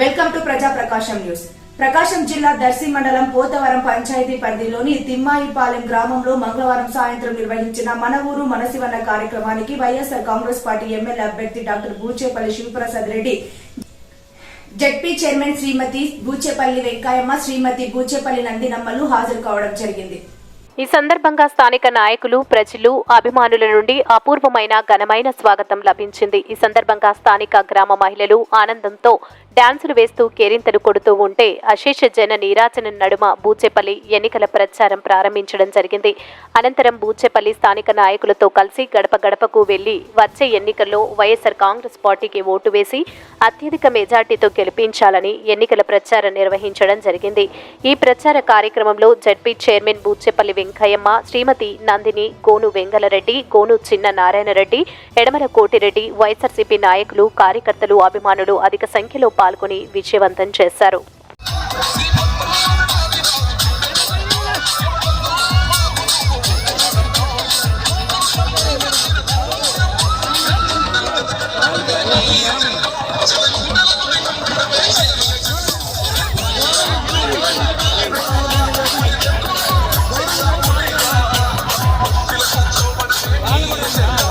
Welcome to ప్రజా ప్రకాశం news. ప్రకాశం జిల్లా దర్శి మండలం పోతవరం పంచాయతీ పరిధిలోని తిమ్మాయిపాలెం గ్రామంలో మంగళవారం సాయంత్రం నిర్వహించిన మన ఊరు మనసివన్న కార్యక్రమానికి వైఎస్ఆర్ కాంగ్రెస్ పార్టీ ఎమ్మెల్యే అభ్యర్థి doctor Buchepalli Sivaprasad Reddy ZP chairman Srimathi Buchepalli Venkayamma Srimathi Buchepalli నందినమ్మలు హాజరు కావడం జరిగింది. ఈ సందర్భంగా స్థానిక నాయకులు ప్రజలు అభిమానుల నుండి అపూర్వమైన ఘనమైన స్వాగతం లభించింది. ఈ సందర్భంగా స్థానిక గ్రామ మహిళలు ఆనందంతో డాన్సులు వేస్తూ కేరింతలు కొడుతూ ఉంటే అశేష జన నీరాజన నడుమ బూచేపల్లి ఎన్నికల ప్రచారం ప్రారంభించడం జరిగింది. అనంతరం బూచేపల్లి స్థానిక నాయకులతో కలిసి గడప గడపకు వెళ్ళి వచ్చే ఎన్నికల్లో వైఎస్ఆర్ కాంగ్రెస్ పార్టీకి ఓటు వేసి అత్యధిక మెజార్టీతో గెలిపించాలని ఎన్నికల ప్రచారం నిర్వహించడం జరిగింది. ఈ ప్రచార కార్యక్రమంలో జడ్పీ చైర్మన్ బూచేపల్లి వెంకయ్యమ్మ శ్రీమతి నందిని గోను వెంగళరెడ్డి గోను చిన్న నారాయణరెడ్డి ఎడమల కోటిరెడ్డి వైఎస్ఆర్సీపీ నాయకులు కార్యకర్తలు అభిమానులు అధిక సంఖ్యలో పాల్గొని విజయవంతం చేశారు. shine.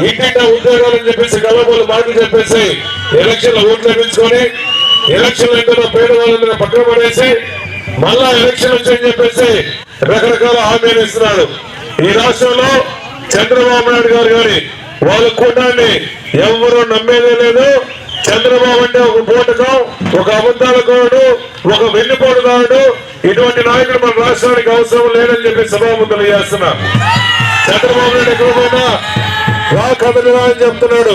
ఇంటింటా ఉద్యోగాలని చెప్పేసి గలబోలు మాటలు చెప్పేసి ఎలక్షన్ ఓట్లు వేయించుకొని ఎలక్షన్ వెంటనే పేదవాళ్ళని పక్కన పడేసి మళ్ళా ఎలక్షన్ వచ్చని చెప్పేసి రకరకాల హామీలు ఇస్తున్నాడు ఈ రాష్ట్రంలో చంద్రబాబు నాయుడు గారు గారి వాళ్ళ కూటాన్ని ఎవరు నమ్మేదే లేదు. చంద్రబాబు అంటే ఒక బోటకం ఒక అబద్ధాల కోడు ఒక వెన్నుపోటు ఇటువంటి నాయకుడు మన రాష్ట్రానికి అవసరం లేదని చెప్పి సభాముద్రలు చేస్తున్నా చంద్రబాబు నాయుడు ఎక్కడ రా కథలు రా అని చెప్తున్నాడు.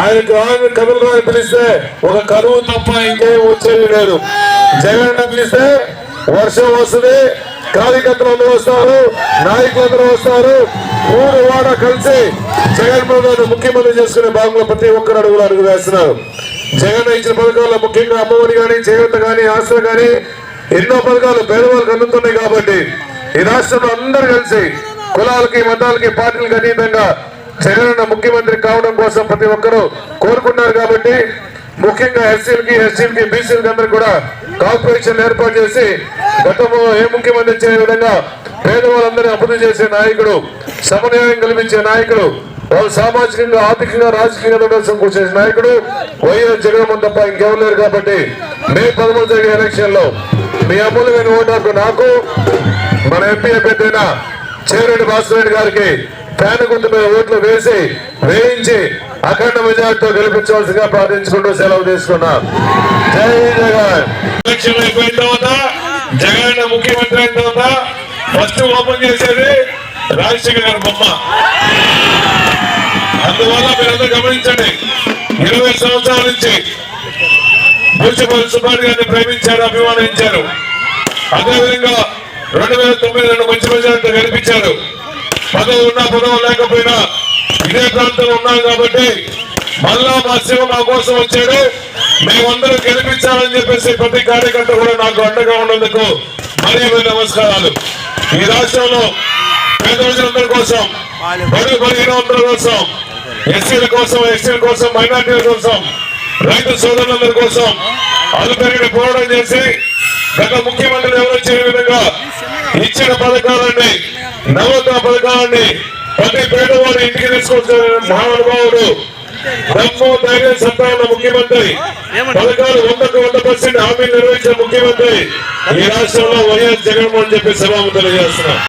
ఆయనకు రాని కథలు రా అని పిలిస్తే ఒక కరువు తప్ప ఇంకేం వచ్చేది లేదు. జగన్ పిలిస్తే వర్షం వస్తుంది కార్యకర్తలు అందరూ వస్తారు నాయకులు అందరూ వస్తారు. మూడు వాడ కలిసి జగన్మోహన్ రెడ్డి ముఖ్యమంత్రి చేసుకునే భాగంలో ప్రతి ఒక్కరు అడుగులు అడుగు వేస్తున్నారు. జగన్ ఇచ్చిన పథకాల్లో ముఖ్యంగా అమ్మఒడి కానీ చేయూత కానీ ఆస్తులు కానీ ఎన్నో పథకాలు పేదవాళ్ళకి అందుతున్నాయి కాబట్టి ఈ రాష్ట్రంలో అందరూ కలిసి కులాలకి మతాలకి పార్టీలకు అతీతంగా జగనన్న ముఖ్యమంత్రి కావడం కోసం ప్రతి ఒక్కరూ కోరుకున్నారు కాబట్టి ముఖ్యంగా ఎస్సీలకి ఎస్సీలకి బీసీలకి అందరికి కూడా కార్పొరేషన్ ఏర్పాటు చేసి గతంలో ఏ ముఖ్యమంత్రి చేయని విధంగా పేదవాళ్ళందరినీ అభివృద్ధి చేసే నాయకుడు సమన్వయం కల్పించే నాయకుడు వాళ్ళు సామాజికంగా ఆర్థికంగా రాజకీయంగా ఉండవలసిన చేసిన నాయకుడు వైఎస్ జగన్మోహన్ తప్ప ఇంకెవరు లేరు కాబట్టి మే పదమూడు జరిగే ఎలక్షన్లో మీ అమూల్యమైన ఓటు నాకు మన ఎంపీ అభ్యర్థి చేరెడ్డి భాస్కర్ గారికి ఫ్యాన్ మీద ఓట్లు వేసి వేయించి అఖండ మెజార్టీతో గెలిపించవలసిగా ప్రార్థించుకుంటూ సెలవు తీసుకున్నాం. జై జగన్. ఎలక్షన్ అయిపోయిన తర్వాత జగన్ ముఖ్యమంత్రి అయిన తర్వాత ఫస్ట్ ఓపెన్ చేసేది రాజశేఖర్ గారి బొమ్మ. అందువల్ల మీరందరూ గమనించండి ఇరవై సంవత్సరాల నుంచి మున్సిపల్ సుబ్బారెడ్డి గారిని ప్రేమించారు అభిమానించారు. అదేవిధంగా రెండు వేల తొమ్మిది రెండు మంచి మెజార్టీతో గెలిపించారు. పదవి ఉన్నా పదవి లేకపోయినా ఇదే ప్రాంతంలో ఉన్నాం కాబట్టి మళ్ళా మా శివ మా కోసం వచ్చాడు. మేమందరం గెలిపించాలని చెప్పేసి ప్రతి కార్యకర్త కూడా నాకు అండగా ఉన్నందుకు మరీ నమస్కారాలు. ఈ రాష్ట్రంలో పేద ప్రజలందరి కోసం బడుగు బలహీనందరి కోసం ఎస్సీల కోసం ఎస్టీల కోసం మైనార్టీల కోసం రైతు సోదరులందరి కోసం అలుపెరిగిన పోరాటం చేసి గత ముఖ్యమంత్రి ఎవరు చేయని విధంగా ఇచ్చిన పథకాలన్నీ నవత పథకాలన్నీ ప్రతి పేదవాడి ఇంటికి తీసుకొచ్చిన మహానుభావుడు. దమ్ము ధైర్యం సత్తా ఉన్న ముఖ్యమంత్రి. పథకాలు వందకు వంద పర్సెంట్ హామీ నిర్వహించిన ముఖ్యమంత్రి ఈ రాష్ట్రంలో వైఎస్ జగన్మోహన్ చెప్పి సభాము తెలియజేస్తున్నా.